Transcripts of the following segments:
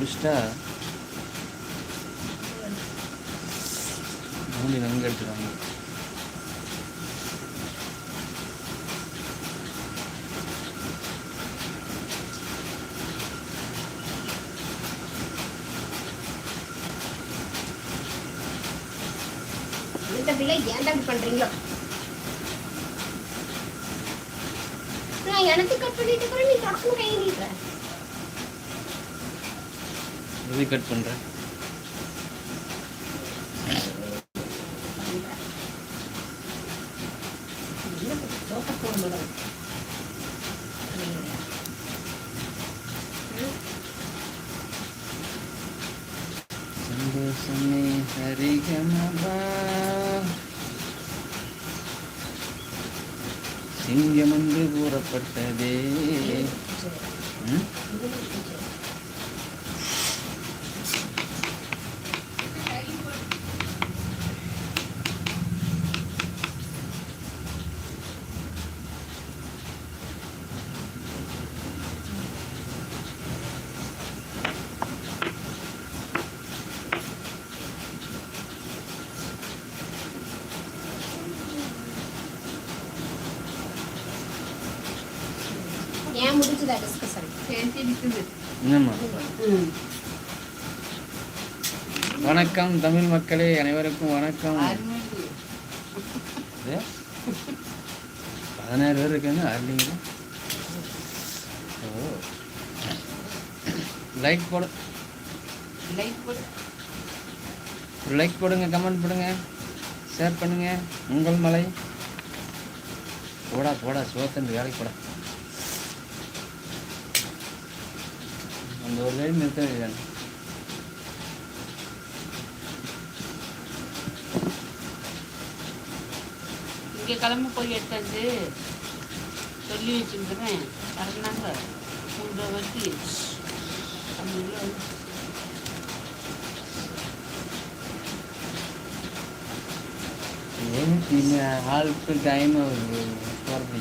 ஒருத்தனை பிடிச்சிட்டா மூலி எடுத்துக்காங்க. પડશે બે வணக்கம் தமிழ் மக்களே அனைவருக்கும் வணக்கம்? பதினாறு பேர் இருக்காங்க ஆர்லிங்க ஓ. லைக் போடு. லைக் போடுங்க கமெண்ட் போடுங்க ஷேர் பண்ணுங்க. உங்கள் மலை. போடா போடா சோத்தண்டு வேலைக்கு போடா. दो रेट मिलते हैं இங்கே கிளம்பி போய் எடுத்தாச்சு சொல்லி வச்சுருக்கிறேன் வரனாங்க மூன்று வச்சு அப்படின்னு ஏன் ஆளுக்கு டைம் வருது போகிறது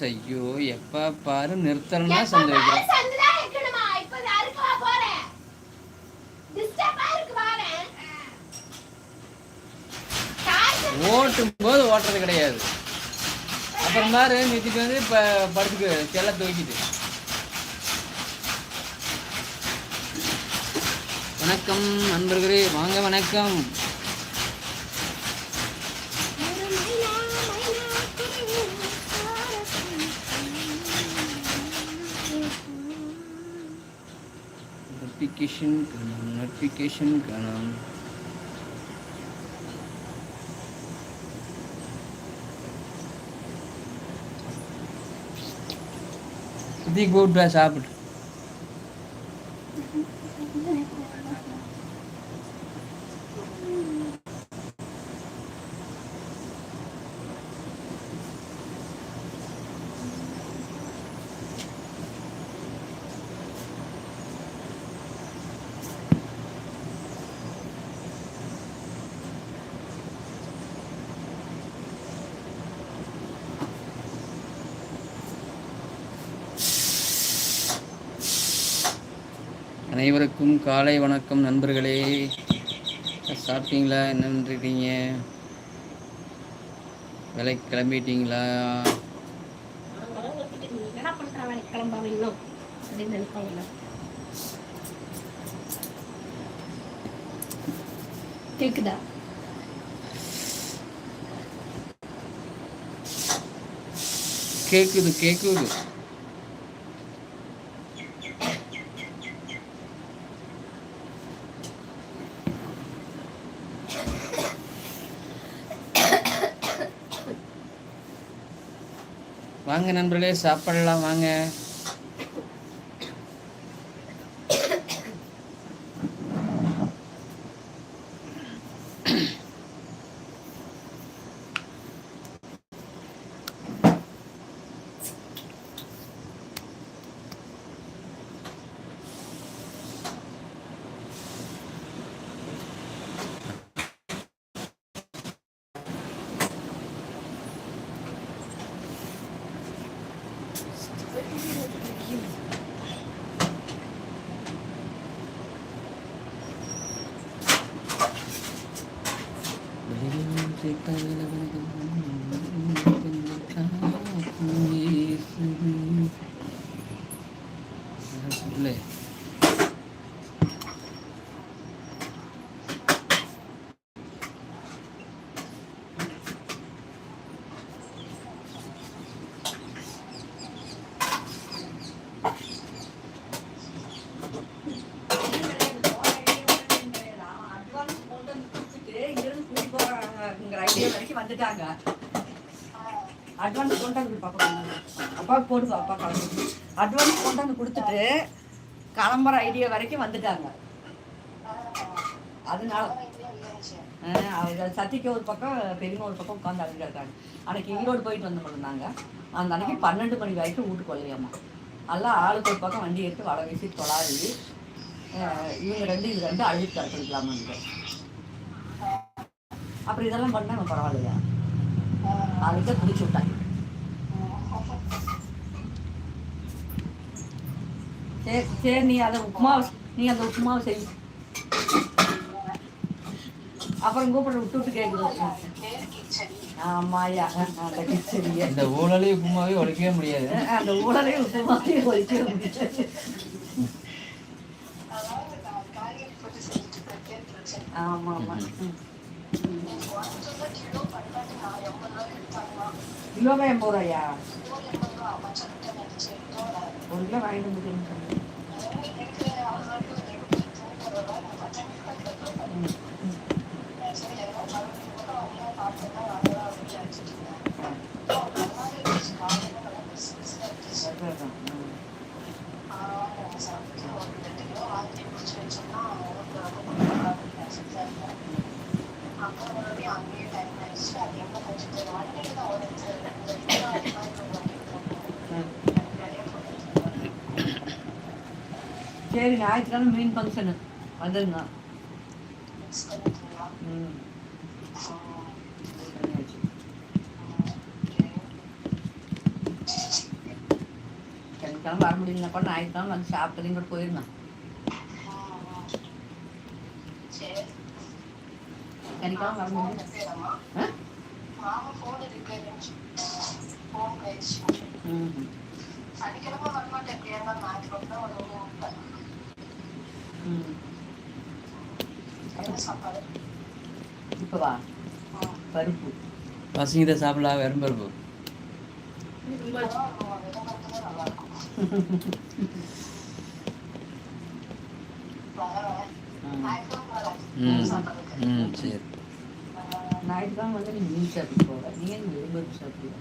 ஐயோ எப்ப பாரு நிறுத்தணும்னா வாரேன் ஓட்டும் போது ஓட்டுறது கிடையாது அப்புறம் பாரு நிறுத்திட்டு வந்து இப்போ படுத்துக்கு செல்ல தூக்கிட்டு வணக்கம் நண்பர்களே வாங்க வணக்கம் நோட்டிஃபிகேஷன் காணும் நோட்டிஃபிகேஷன் காணும் இதுக்கு போட்டு சாப்பிட்டு அனைவருக்கும் காலை வணக்கம் நண்பர்களே. சாப்பிட்டீங்களா? என்ன பண்ணுறீங்க வேலைக்கு கிளம்பிட்டீங்களா? அப்படின்னு நினைப்பாங்கல்ல. கேக்குதா. வாங்க நண்பர்களே சாப்பிடலாம் வாங்க. take time in the வந்துட்டாங்க அட்வான்ஸ் கொண்டாந்து பாப்பா அப்பாவுக்கு போடுது அப்பா கிளம்பி அட்வான்ஸ் கொண்டாந்து கொடுத்துட்டு கிளம்புற ஐடியா வரைக்கும் வந்துட்டாங்க. அதனால ஆ, அவங்க சத்திக்கு ஒரு பக்கம் பெரியம்மா ஒரு பக்கம் உட்காந்து அழுது இருக்காங்க. அன்னைக்கு ஈரோடு போயிட்டு வந்து இருந்தாங்க அந்த அன்னைக்கு பன்னெண்டு மணி வரைக்கும் வீட்டுக்கு வரலையாம்மா. எல்லாம் ஆளுக்கு ஒரு பக்கம் வண்டி எடுத்து வட வீசி தொலாவி இவங்க ரெண்டு இது ரெண்டு அழுது கிடச்சிருக்கலாமான்னு அப்புறம் இதெல்லாம் பண்ணாங்க பரவாயில்லையா? அதுக்கே பிடிச்சி விட்டாங்க. சரி சரி நீ அதை உப்புமா நீ அந்த உப்புமாவை செய். அப்புறம் கூப்பிட விட்டு விட்டு கேட்குது ஆமாயா அந்த கிச்சடியை. இந்த ஊழலே உப்புமாவே உழைக்கவே முடியாது. அந்த ஊழலே உப்புமாவே ஒழிக்க முடியாது. ஆமா ஆமா ம். கிலோவே எண்பது ரூபாயா ஒரு கிலோ வாங்கிட்டு வந்துக்கிறேன் Thank you. சரி ஞாயிற்றுக்கிழமை மீன் ஃபங்க்ஷனு வந்துருங்க. ம். சனிக்கிழமை வர முடியலனா கூட ஞாயிற்றுக்கிழமை வந்து சாப்பிட்டு கூட போயிருங்க சனிக்கிழமை வர முடியும் இப்போ வா பருப்பு. பசங்க சாப்பிடலாம் வெறும்பருப்பு ரொம்ப- ம் சரி. ஞாயிற்றுக்கிழமை வந்து நீ மீன் சாப்பிட்டு போக நீ ஏன் வெறும் சாப்பிடுவ?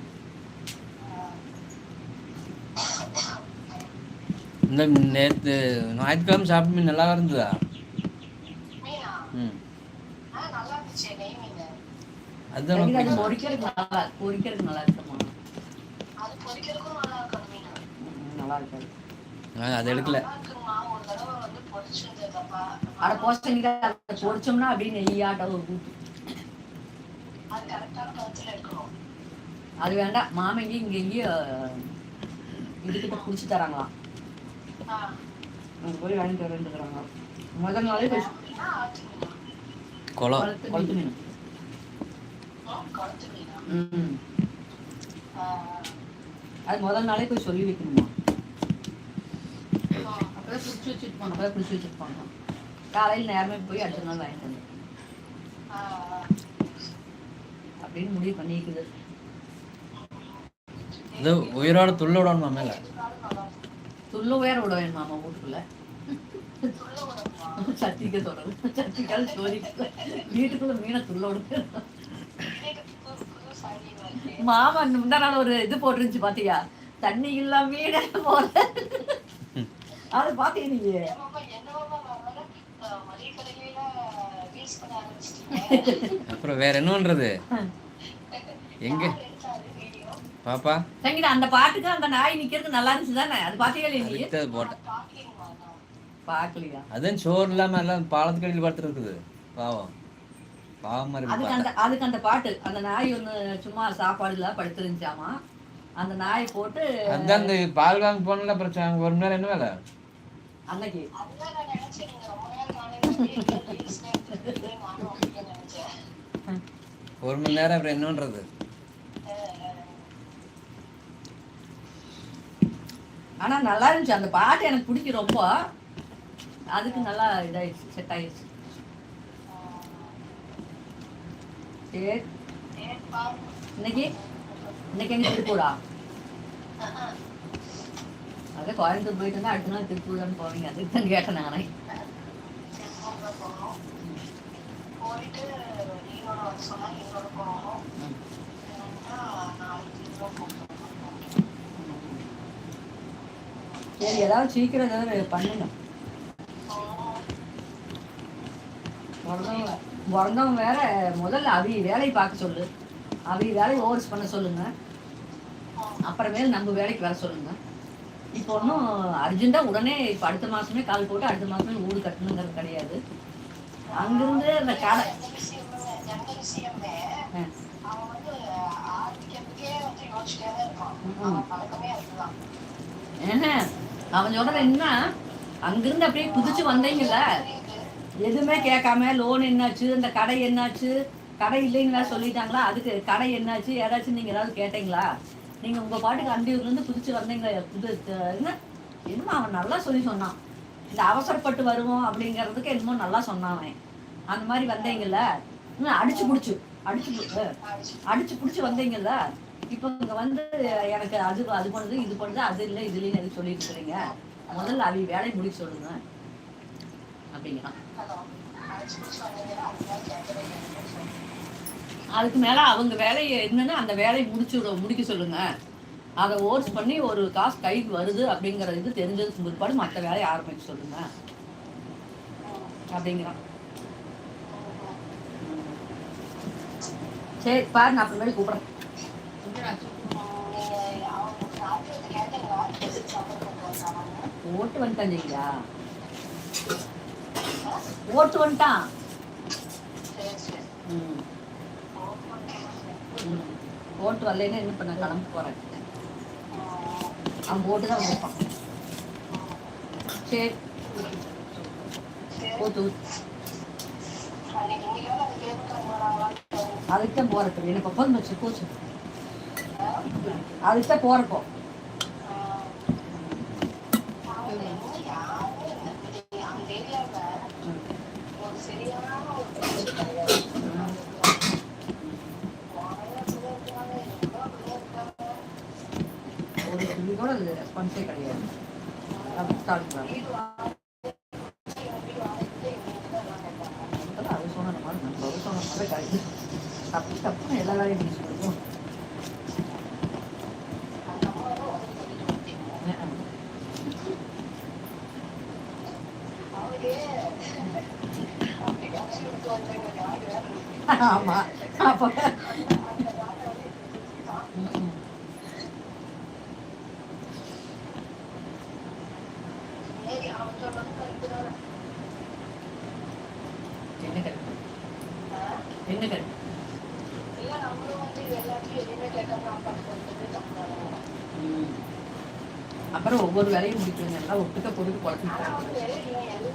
இந்த நேற்று ஞாயிற்றுக்கிழமை சாப்பிட்டு மீன் நல்லா இருந்ததா ம் அதுதான் அது. பொரிக்கிறதுக்கு நல்லா பொரிக்கிறதுக்கு நல்லா இருக்குமா? ம், நல்லா இருக்காது. நான் அதை எடுக்கல. அட போஸ்டனிக்காய் அதை பொரிச்சோம்னா அப்படியே நெய்யாட்ட ஒரு கூட்டு. அது வேண்டாம். மாமங்க இங்க எங்கேயும் இதுக்கிட்ட குடிச்சு தராங்களாம் அங்க போய் வாங்கிட்டு வரேன்னுக்குறாங்க முதல் நாளே குளம். குளத்து மீன். அது முதல் நாளே போய் சொல்லி வைக்கணுமா? அப்பதான் குடிச்சு வச்சுட்டு போனோம் அப்பதான் குடிச்சு வச்சுட்டு போனோம் காலையில் நேரமே போய் அடுத்த நாள் வாங்கிட்டு வந்தோம் அப்படின்னு முடிவு பண்ணிக்குது. இது உயிரோட துள்ள விடணுமா மேல? துள்ள வேற விட வேணும் மாமா வீட்டுக்குள்ள? சத்திக்க சொல்றது. சத்திக்கால் சோதிக்கல. வீட்டுக்குள்ள மீனை துள்ள விட மாமா முந்தா நாள் ஒரு இது போட்டுருந்துச்சு பாத்தியா? தண்ணி இல்ல மீன போல. அது பாத்தீங்க நீங்க அப்புறம் வேற என்ன பண்றது? எங்க? பாப்பா? சங்கீதா அந்த பாட்டுக்கு அந்த நாய் நிக்கிறது நல்லா இருந்துச்சு தானே? அது பாத்தீங்களா நீ? போட்டேன். பாக்கலையா? அதுவும் சோறு இல்லாம எல்லாம் பாலத்துக்கு அடியில் படுத்து இருக்குது. பாவம். அதுக்கு அந்த அதுக்கு அந்த பாட்டு அந்த நாய் ஒண்ணு சும்மா சாப்பாடு இல்ல படுத்துருந்துச்சாமா? அந்த நாயை போட்டு அதான் இந்த பால் வாங்க போனல பிரச்சனை. ஒரு மணி நேரம் என்ன வேலை? அன்னைக்கு. ஒரு மணி நேரம் அப்புறம் என்னன்றது? ஆனா நல்லா இருந்துச்சு. அந்த பாட்டு எனக்கு பிடிக்கும் ரொம்ப. அதுக்கு நல்லா இதாயிடுச்சு செட் ஆயிடுச்சு. சரி இன்னைக்கு? இன்னைக்கு எங்க திருப்பூரா? அதே கோயம்புத்தூர் போயிட்டு இருந்தா அடுத்த நாள் திருப்பூர் தான் போவீங்க. அதுக்கு தான் கேட்டேன் நானே. சரி ஏதாவது சீக்கிரம் ஏதாவது பண்ணுங்க. பிறந்தவங்க பிறந்தவங்க வேற முதல்ல அவி வேலையை பார்க்க சொல்லு. அவி வேலையை ஓவர்ஸ் பண்ண சொல்லுங்க. அப்புறமேல் நம்ம வேலைக்கு வர சொல்லுங்க. இப்போ ஒன்றும் அர்ஜென்ட்டாக உடனே இப்போ அடுத்த மாதமே கால் போட்டு அடுத்த மாதமே வீடு கட்டணுங்கிறது கிடையாது. அங்கிருந்து அந்த கடை என்ன அவன் சொல்றது என்ன? அங்கிருந்து அப்படியே குதிச்சு வந்தீங்கல்ல? எதுவுமே கேட்காம லோன் என்னாச்சு இந்த கடை என்னாச்சு? கடை இல்லைங்களா சொல்லிட்டாங்களா? அதுக்கு கடை என்னாச்சு? யாராச்சும் நீங்க ஏதாவது கேட்டீங்களா? நீங்க உங்க பாட்டுக்கு அண்டியூர்லேருந்து குதிச்சு வந்தீங்க புது என்ன? என்னமோ அவன் நல்லா சொல்லி சொன்னான். இந்த அவசரப்பட்டு வருவோம் அப்படிங்கிறதுக்கு என்னமோ நல்லா சொன்னான் அவன். அந்த மாதிரி வந்தீங்கல்ல? இன்னும் அடிச்சு பிடிச்சி அடிச்சு அடிச்சு பிடிச்சி வந்தீங்கல்ல? இப்போ இங்க வந்து எனக்கு அது அது பண்ணுது இது பண்ணுது அது இல்லை இது இல்லைன்னு சொல்லிட்டு இருக்கிறீங்க? முதல்ல அவி வேலையை முடிக்க சொல்லுங்க. அப்படிங்கிறான். அதுக்கு மேல அவங்க வேலையை என்னன்னு அந்த வேலையை முடிச்சு முடிக்க சொல்லுங்க. அதை ஓர்ஸ் பண்ணி ஒரு காசு கைக்கு வருது அப்படிங்கிற இது தெரிஞ்சதுக்கு பிற்பாடு மற்ற வேலையை ஆரம்பிக்க சொல்லுங்க. அப்படிங்கிறான். சரி பாரு நான் அப்புறமேல கூப்பிடுறேன். ஓட்டு வந்துட்டேன் ஜெயியா ஓட்டு வந்துட்டான். ஓட்டு வரலைன்னா என்ன பண்ண கிளம்ப போறேன். அவன் போட்டு தான் வந்திருப்பான். சரி. ஓட்டு அதுக்கு தான் போறப்ப எனக்கு ஒப்பந்தம் வச்சு போச்சு. அதுக்கு தான் போறப்போ ஒரு துளி கூட அது ரெஸ்பான்ஸே கிடையாது அப்படி ஸ்டார்ட் பண்ணாங்க போய் கழிச்சு தப்பு தப்புன்னு எல்லா வேலையும் முடிச்சு கொடுக்கும் ஆமா அப்ப ம். என்ன என்ன அப்புறம் ஒவ்வொரு வேலையும் முடிக்கிறது எல்லாம் ஒட்டுக்க பொறுத்து குழப்பிட்டு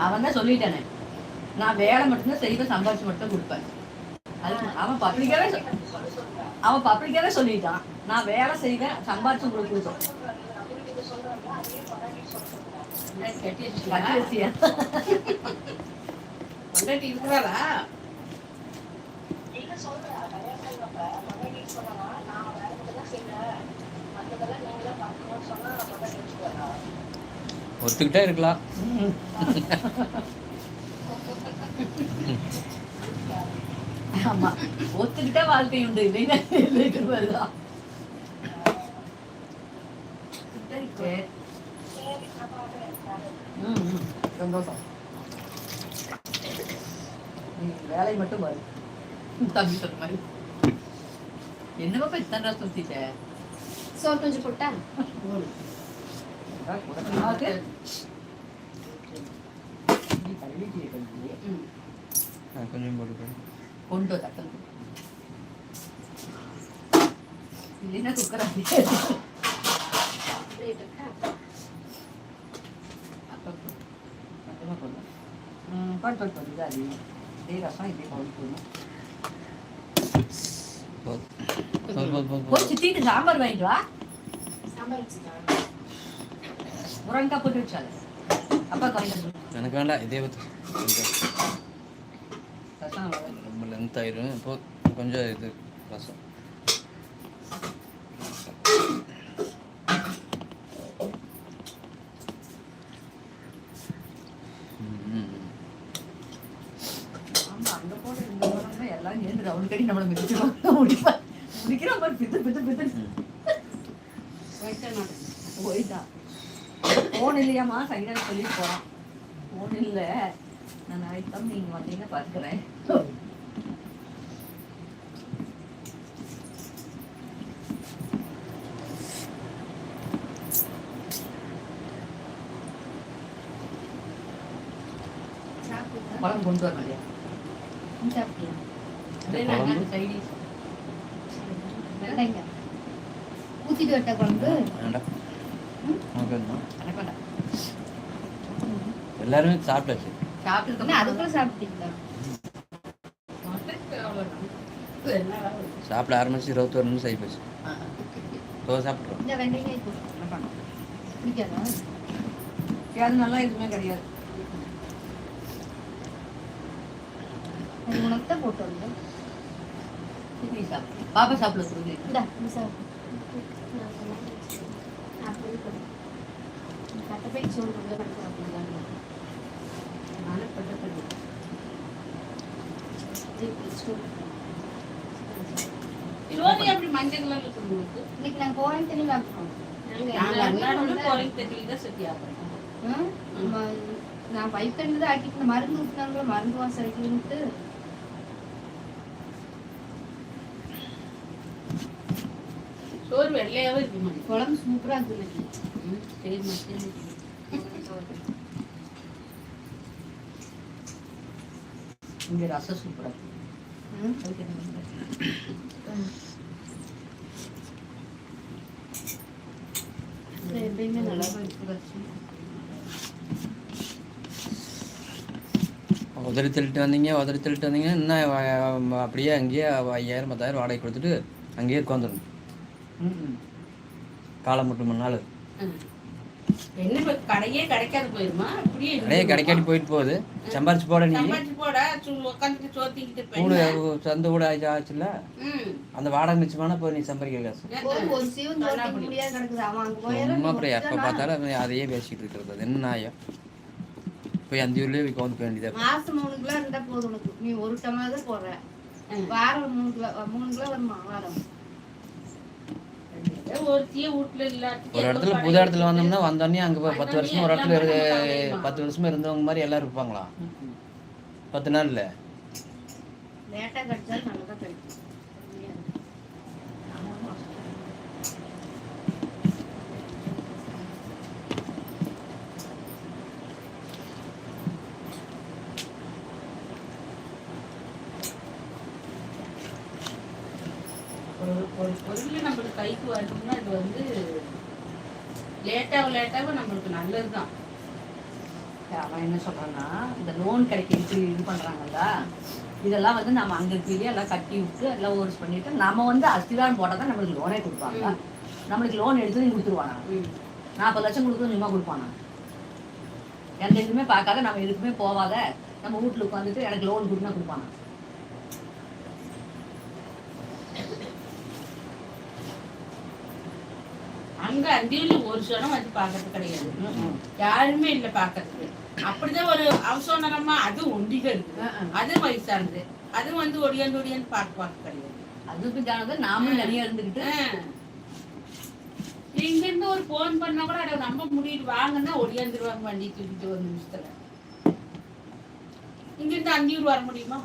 அவன் தான் சொல்லிட்டானே. நான் வேலை மட்டும்தான் செய்வேன் சம்பாதிச்சு மட்டும் கொடுப்பேன். அதுக்கு அவன் பப்ளிக்காவே அவன் பப்ளிக்காவே சொல்லிட்டான். நான் வேலை செய்வேன் சம்பாதிச்சு? பொண்டாட்டி இருக்கிறாளா? ஒத்துக்கிட்டே இருக்கலாம். ஆமா ஒத்துக்கிட்டே வாழ்க்கை உண்டு இல்லைன்னா ம். சந்தோஷம். வேலை மட்டும் பாரு. தம்பி சொன்ன மாதிரி. இப்ப இத்தனை நாள் சுத்திட்ட? சோறு கொஞ்சம் போட்டா? நீ கழுவிட்டியே கொஞ்சம். போட்டுக்கிறேன் கொண்டு தட்டம் இல்லைன்னா குக்கர் கொடு, கொடு. இது அதிகம். இதே ரசம் இதே சித்திட்டு சாம்பார் வாங்கிட்டு வா. சாம்பார் போட்டு வச்சாரு அப்பா வந்து. எனக்கு வேண்டாம் இதே அவ்வளவுதான். ரொம்ப லென்த் ஆயிரும் இப்போ கொஞ்சம் இது ரசம் ம், ம், ம். ஆமா, அங்க போட இங்க போனோம்னா எல்லாம் சேர்ந்து round கட்டி நம்மளை மிதிச்சிருவாங்க. முடிப்பா- முடிக்கிற மாதிரி பித்து, பித்து, பித்து. ம். போயிட்டே மாட்டேன் போயிட்டான். phone இல்லையாம்மா சங்கீதா சொல்லிட்டு போறான் இல்ல நான் நாளைக்கு தான் நீங்க வந்தீங்கன்னா பார்க்கிறேன். குழம்பு கொண்டு வர மாதிரியா சாப்பிட்டியா? குழம்பு? சைடிஸ் வெங்காயம். ஊத்திட்டு வரட்டா குழம்பு? எனக்கு வேண்டாம் எல்லாருமே சாப்பிட்டாச்சு. சாப்பிட்டு என்ன அதுக்குள்ள சாப்பிட்டீங்களா? சாப்பிட ஆரம்பிச்சு இருபத்தோரு நிமிஷம் ஆகி போச்சு இப்போ சாப்பிட்றோம் நல்லா எதுவுமே கிடையாது. உனக்கு தான் போட்டு பாப்பா சாப்பிட. சொல்லு நீ சாப்பிடு நான் சொன்னேன். நான் போய் கொடுத்தேன். கட்டப்பை சோறு உள்ள படுத்து அப்படிங்களா நானே பட்டு அப்படி மஞ்சள் கலர்ல இன்னைக்கு நான் பைப் தண்ணி தான் ஆக்கிட்டு இந்த மருந்து ஊற்றினாங்களோ மருந்து வாசம் சோறு வெள்ளையாவே இருக்கு மணி. குழம்பு சூப்பரா இருக்கு இங்க ரசம் சூப்பரா? இருக்கு. எப்பயுமே நல்லா உதறி தள்ளிட்டு வந்தீங்க உதறி தள்ளிட்டு வந்தீங்க இன்னும் அப்படியே அங்கேயே ஐயாயிரம் பத்தாயிரம் வாடகை கொடுத்துட்டு அங்கேயே உட்காந்துடணும். காலம் மட்டும் மூணு நாள். என்ன கடையே கிடைக்காது போயிருமா? இப்படியே நிறைய கிடைக்காட்டி போயிட்டு போகுது. சம்பாரிச்சு போட நீ. சம்பாதிச்சு போட உட்காந்துட்டு சோத்திக்கிட்டு வீடு போய் சொந்த ம். அந்த வாடகை மிச்சமான போய் நீ சம்பாதிக்கிற காசு ஒரு ஒரு சிவன் தோட்டிக்கு முடியாது கிடக்குது. அவன் அங்க போயிடலாம் சும்மா அப்புறம் எப்போ பார்த்தாலும் அதையே பேசிட்டு இருக்கிறது. அது என்ன நியாயம்? போய் அந்த ஊர்லயே போய் கவுந்து வேண்டியதா மாசம் மூணு கிலோ இருந்தா போதும் உனக்கு. நீ ஒரு டம்ளர் தான் போடுற. வாரம் மூணு கிலோ மூணு கிலோ வருமா வாரம்? ஒரு இடத்துல புது இடத்துல வந்தோம்னா வந்தோடனே அங்கே போய் பத்து வருஷமா ஒரு இடத்துல இரு பத்து வருஷமா இருந்தவங்க மாதிரி எல்லாரும் இருப்பாங்களா? பத்து நாள்ல? லேட்டா கிடைச்சாலும் நல்லதா கிடைக்கும் ஒரு ஒரு பொருள் நம்மளுக்கு கைக்கு வரணும்னா இது வந்து லேட்டாக லேட்டாக நம்மளுக்கு நல்லதுதான் அவன் என்ன சொல்றான்னா இந்த லோன் கிடைக்கிறதுக்கு இது பண்றாங்கல்ல இதெல்லாம் வந்து நம்ம அங்க இருக்கிறதே எல்லாம் கட்டி விட்டு எல்லாம் ஓர்ஸ் பண்ணிட்டு நம்ம வந்து அஸ்திவாரம் போட்டால் தான் நம்மளுக்கு லோனே கொடுப்பாங்க. நம்மளுக்கு லோன் எடுத்து கொடுத்துருவானா? ம். நாற்பது லட்சம் கொடுத்து நிமா கொடுப்பானா? எந்த இதுவுமே பார்க்காத நம்ம எதுக்குமே போவாத. நம்ம வீட்டுல உட்காந்துட்டு எனக்கு லோன் கொடுனா கொடுப்பானா? அங்க அந்தியூர்ல ஒரு சனம் வந்து பார்க்கறது கிடையாது. யாருமே இல்ல பார்க்கறதுக்கு. அப்படிதான் ஒரு அவசோனரமா அது ஒண்டிக இருக்கு அது வயசானது. அது வந்து ஒடியாந்து ஒடியாந்து பார்க்க பார்க்க கிடையாது. அதுக்கு ஜானது நாமளும் தனியா இருந்துக்கிட்டு இங்க இருந்து ஒரு போன் பண்ணா கூட அட நம்ப முடியுது வாங்கன்னா ஒடியாந்துருவாங்க வண்டி தூக்கிட்டு ஒரு நிமிஷத்துல. இங்க இருந்து அந்தியூர் வர முடியுமா?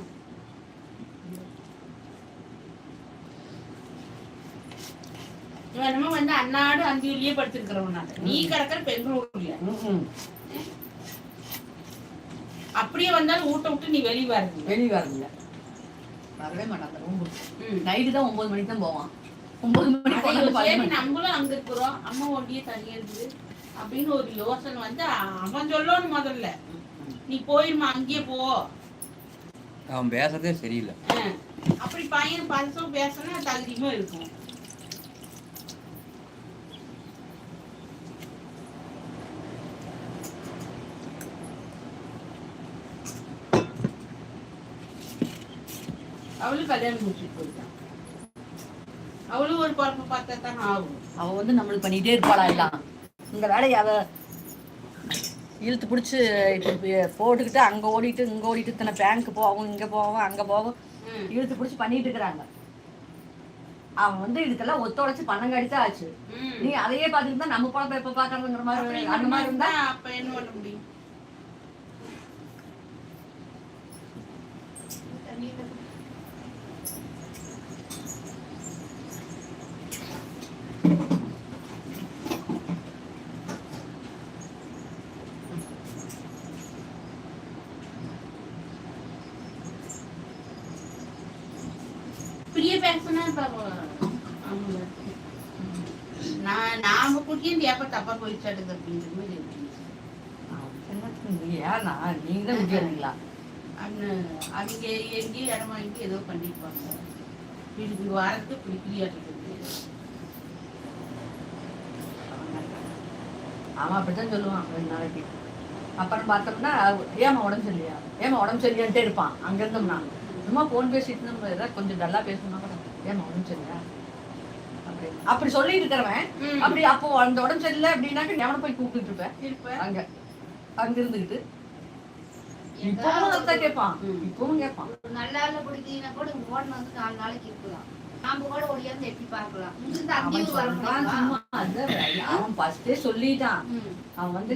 இவன் என்னமோ வந்து அன்னாடு அந்தியூர்லயே படுத்திருக்கிறவன் நான். நீ கிடக்கிற பெங்களூர்ல. அப்படியே வந்தாலும் ஊட்ட விட்டு நீ வெளியே வரது வெளியே வரல வரவே மாட்டான் அந்த ரூம் ம். நைட்டு தான் ஒன்பது மணிக்கு தான் போவான். ஒன்பது மணிக்கு நம்மளும் அங்க இருக்கிறோம். அம்மா ஒண்டியே தனியா இருக்குது அப்படின்னு ஒரு யோசனை வந்து அவன் சொல்லணும் முதல்ல. நீ போயிருமா அங்கேயே போ. அவன் பேசுறதே சரியில்லை. அப்படி பையன் பரிசும் பேசினா தகுதியுமா இருக்கும். அவளும் கல்யாணம் முடிச்சுட்டு போயிட்டான் அவளும் ஒரு பொறுப்பு பார்த்தா தான் ஆகும். அவ வந்து நம்மளுக்கு பண்ணிட்டே இருப்பாளா எல்லாம்? இந்த வேலையை அவ இழுத்து பிடிச்சி போட்டுக்கிட்டு அங்க ஓடிட்டு இங்க ஓடிட்டு இத்தனை பேங்க் போகும் இங்க போவோம் அங்க போவோம். இழுத்து பிடிச்சி பண்ணிட்டு இருக்கிறாங்க. அவன் வந்து இதுக்கெல்லாம் ஒத்துழைச்சு பணங்காடி தான் ஆச்சு. நீ அதையே பார்த்துட்டு தான் நம்ம பழப்ப எப்ப பாக்குறதுங்கிற மாதிரி அந்த மாதிரி இருந்தா? இருந்தா அப்ப என்ன பண்ண முடியும் பிரிய பேசினா இப்ப அவங்க நான் நாம குட்டியும் எப்ப தப்பா போயிச்சாடுது அப்படின்ற மாதிரி இருக்கு. ஏன்னா நீங்க தான் முடியாதுங்களா அண்ணன் அவங்க எங்கேயும் இடம் வாங்கி ஏதோ பண்ணிருப்பாங்க. இதுக்கு வரது பிடிக்கலையாட்டு அவன் அப்படித்தான் சொல்லுவான் ரெண்டு நாளைக்கு. அப்புறம் பார்த்தோம்னா ஏமா உடம்பு சரியில்லையா? ஏமா உடம்பு சரியில்லையான்ட்டே இருப்பான். அங்க இருந்தோம்னா. சும்மா போன் பேசிட்டு நம்ம ஏதாவது கொஞ்சம் டல்லா பேசணும்னா ஏமா உடம்பு சரியில்லையா? அப்படி அப்படி சொல்லி இருக்கிறவன். அப்படி அப்போ அந்த உடம்பு சரியில்லை அப்படின்னாக்க எவனை போய் கூப்பிட்டு இருப்பேன் இருப்ப. அங்க அங்க இருந்துகிட்டு. இப்பவும் கேட்பான். இப்பவும் கேட்பான். நல்ல பிடிக்கிறீங்கன்னா கூட ஓடணும் வந்து நாலு நாளைக்கு இருக்கலாம். நாம கூட ஒடியாந்து எட்டி பார்க்கலாம். அவன் ஃபர்ஸ்டே சொல்லிட்டான். அவன் வந்து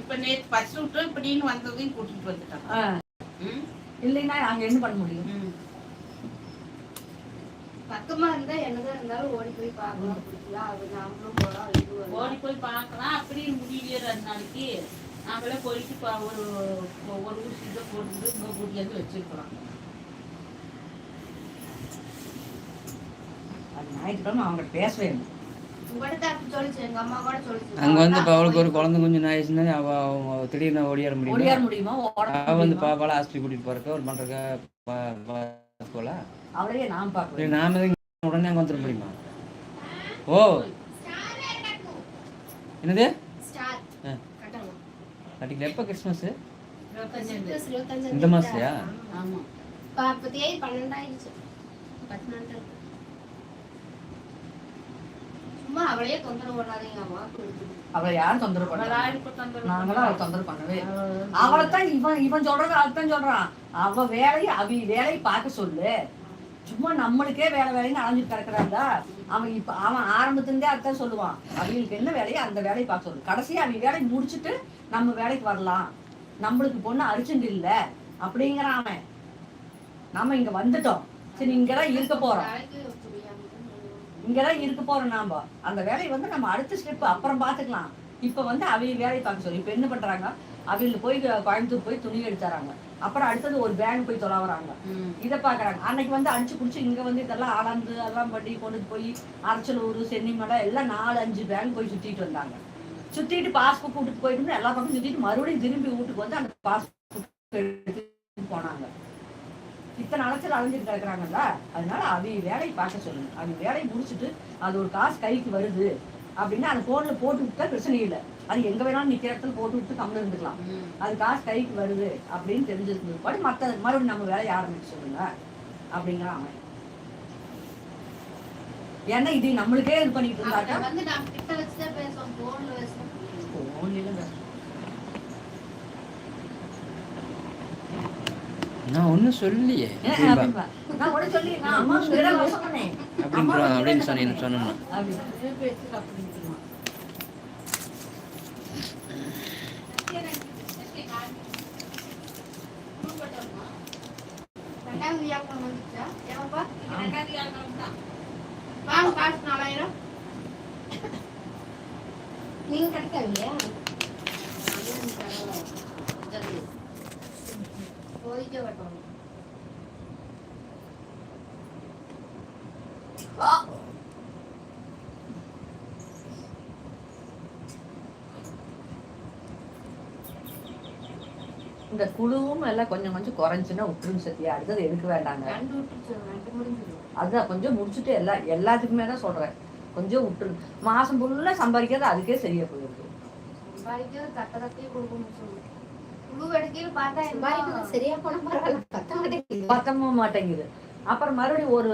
இப்ப நேத்து பஸ் விட்டு இப்படின்னு வந்ததையும் கூட்டிட்டு வந்துட்டான். இல்லைன்னா அங்க என்ன பண்ண முடியும். பக்கமா இருந்தா என்னதான் இருந்தாலும் ஓடி போய் பார்க்கலாம். பிடிக்கலாம் அது நாமளும் வரலாம். ஓடி போய் பார்க்கலாம். அப்படி முடியலையே ரெண்டு நாளைக்கு. நாங்களே போயிட்டு பா- ஒரு ஒரு ஊசி இதை போட்டு இங்க கூட்டியாந்து சொல்லிச்சு அங்கே வந்து இப்போ அவளுக்கு ஒரு குழந்தை குஞ்சு ஆயிடுச்சுன்னா அவள் திடீர்னு ஓடியாட முடியும்? அவள் வந்து முடியுமா? பாப்பால ஹாஸ்பிட்டல் கூட்டிகிட்டு போகிறக்க ஒரு பண்ணுறக்க போல அவளையே நான் பார்க்கல. நாம உடனே அங்கே வந்துட முடியுமா? ஓ. என்னது? ஸ்டார். ஆ. கட்டணும். கட்டிக்கல. எப்போ கிறிஸ்மஸ்? இந்த பன்னெண்டு சும்மா அவளையே தொந்தரவு பண்ணாதீங்க. அம்மா அவளை யாரும் தொந்தரவு தொந்தரவு நாங்களும் அவளை தொந்தரவு பண்ணவே அவளைத்தான் இவன் இவன் சொல்றது அதுதான் சொல்றான். அவ வேலையை அவ வேலையை பார்க்க சொல்லு. சும்மா நம்மளுக்கே வேலை வேலைன்னு அலைஞ்சிட்டு கிடக்குறாண்டா அவன் இப்ப அவன் ஆரம்பத்துலேருந்தே அதான் சொல்லுவான். அவங்களுக்கு என்ன வேலையோ அந்த வேலையை பார்க்க சொல்லு. கடைசியா அவன் வேலையை முடிச்சுட்டு நம்ம வேலைக்கு வரலாம். நம்மளுக்கு பொண்ணு அரிச்சண்டு இல்ல அப்படிங்கிறான் அவன். நாம இங்க வந்துட்டோம். சரி இங்கதான் இருக்க போறோம். இங்கதான் இருக்க போறோம் நாம. அந்த வேலையை வந்து நம்ம அடுத்த ஸ்டெப் அப்புறம் பாத்துக்கலாம் இப்ப வந்து அவங்க வேலையை பார்க்க சொல்லி. இப்ப என்ன பண்றாங்க? அவங்க போய் கோயம்புத்தூர் போய் துணி எடுத்துறாங்க. அப்புறம் அடுத்தது ஒரு பேங்க் போய் தொலைவறாங்க. இதை பாக்குறாங்க அன்னைக்கு வந்து அடிச்சு குடிச்சு இங்க வந்து இதெல்லாம் ஆளாந்து அதெல்லாம் பண்ணி கொண்டு போய் அரச்சலூர் சென்னிமலை எல்லாம் நாலு அஞ்சு பேங்க் போய் சுத்திட்டு வந்தாங்க. சுத்திட்டு பாஸ்புக் கூட்டிட்டு போயிட்டு எல்லா பக்கம் சுத்திட்டு மறுபடியும் திரும்பி வீட்டுக்கு வந்து அந்த பாஸ்புக் போனாங்க. இத்தனை அலைச்சல் அலைஞ்சிட்டு கிடக்குறாங்கல்ல அதனால அவங்க வேலையை பார்க்க சொல்லுங்க அவங்க வேலையை முடிச்சுட்டு அது ஒரு காசு கைக்கு வருது அப்படின்னா அந்த போன்ல போட்டு விட்டா பிரச்சனை இல்லை. அது எங்க வேணாலும் நிக்கிற இடத்துல போட்டு விட்டு கம்மில் இருந்துக்கலாம். அது காசு கைக்கு வருது அப்படின்னு தெரிஞ்சிருக்கு பாடு மற்ற மறுபடியும் நம்ம வேலையை ஆரம்பிக்க சொல்லுங்க. அப்படிங்கிறான் அவன். ஏன்னா இது நம்மளுக்கே இது பண்ணிட்டு இருந்தாக்கா அவட்ட வந்து நம்ம கிட்ட வச்சுதான் பேசுவோம் போன்ல பேசுவோம் phone ல பேச- நான் ஒன்றும் சொல்லலையே ஏன் அப்படின்பா. அப்படின்பா. நான் உடனே சொல்லி நான் அம்மா விட சொன்னேன். அப்படின்றா அப்படின்னு சொன்னேன் சொன்னேன் அப்படி நிறைய பேருக்கு அப்படி இருக்குமா? ரெண்டாவது வியாபாரம் வந்துச்சா ஏமாப்பா இது ரெண்டாவது வியாபாரம் தான். வாங்க காசு நாலாயிரம் நீங்க கிடைக்காதீங்க போயிட்டே வரட்டும் இந்த குழுவும் எல்லாம் கொஞ்சம் கொஞ்சம் குறைஞ்சுன்னா விட்டுருங்க சத்தியா அடுத்தது எடுக்க வேண்டாங்க? அதுதான் கொஞ்சம் முடிச்சுட்டு எல்லா எல்லாத்துக்குமே தான் சொல்றேன். கொஞ்சம் விட்டுருங்க மாசம் ஃபுல்லா சம்பாதிக்கிறது அதுக்கே சரியா போயிருக்கு சம்பாதிக்கிறது கட்ட கட்டி கொடுக்கணும்னு சொல்லு. குழு எடுக்கையில் பார்த்தா சம்பாதிக்கிறது சரியா போன பரவாயில்ல. பத்த மாட்டேங்குது பத்தவும் மாட்டேங்குது. அப்புறம் மறுபடியும் ஒரு